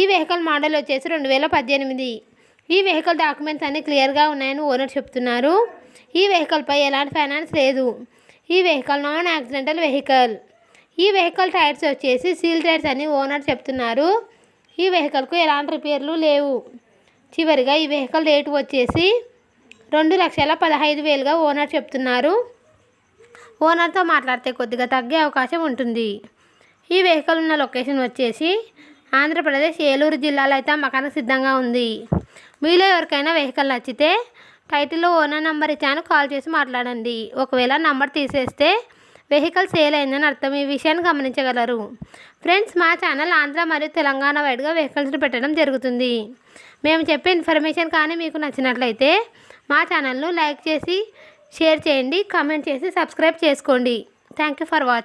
ఈ vehicle model వచ్చేసి రెండు వేల పద్దెనిమిది. ఈ వెహికల్ డాక్యుమెంట్స్ అన్నీ క్లియర్గా ఉన్నాయని ఓనర్ చెప్తున్నారు. ఈ వెహికల్పై ఎలాంటి ఫైనాన్స్ లేదు. ఈ వెహికల్ నాన్ యాక్సిడెంటల్ వెహికల్. ఈ వెహికల్ టైర్స్ వచ్చేసి సీల్ టైర్స్ అని ఓనర్ చెప్తున్నారు. ఈ వెహికల్కు ఎలాంటి రిపేర్లు లేవు. చివరిగా ఈ వెహికల్ రేటు వచ్చేసి రెండు లక్షల పదహైదు వేలుగా ఓనర్ చెప్తున్నారు. ఓనర్తో మాట్లాడితే కొద్దిగా తగ్గే అవకాశం ఉంటుంది. ఈ వెహికల్ ఉన్న లొకేషన్ వచ్చేసి ఆంధ్రప్రదేశ్ ఏలూరు జిల్లాలో అయితే అమ్మకానికి సిద్ధంగా ఉంది. మీలో ఎవరికైనా వెహికల్ నచ్చితే టైటిల్లో ఓనర్ నంబర్ ఇచ్చాను కాల్ చేసి మాట్లాడండి. ఒకవేళ నంబర్ తీసేస్తే వెహికల్ సేల్ అయిందని అర్థం. ఈ విషయాన్ని గమనించగలరు. ఫ్రెండ్స్ మా ఛానల్ ఆంధ్ర మరియు తెలంగాణ వైడ్గా వెహికల్స్ని పెట్టడం జరుగుతుంది. మేము చెప్పే ఇన్ఫర్మేషన్ కానీ మీకు నచ్చినట్లయితే మా ఛానల్ను లైక్ చేసి షేర్ చేయండి కామెంట్ చేసి సబ్స్క్రైబ్ చేసుకోండి. Thank you for watching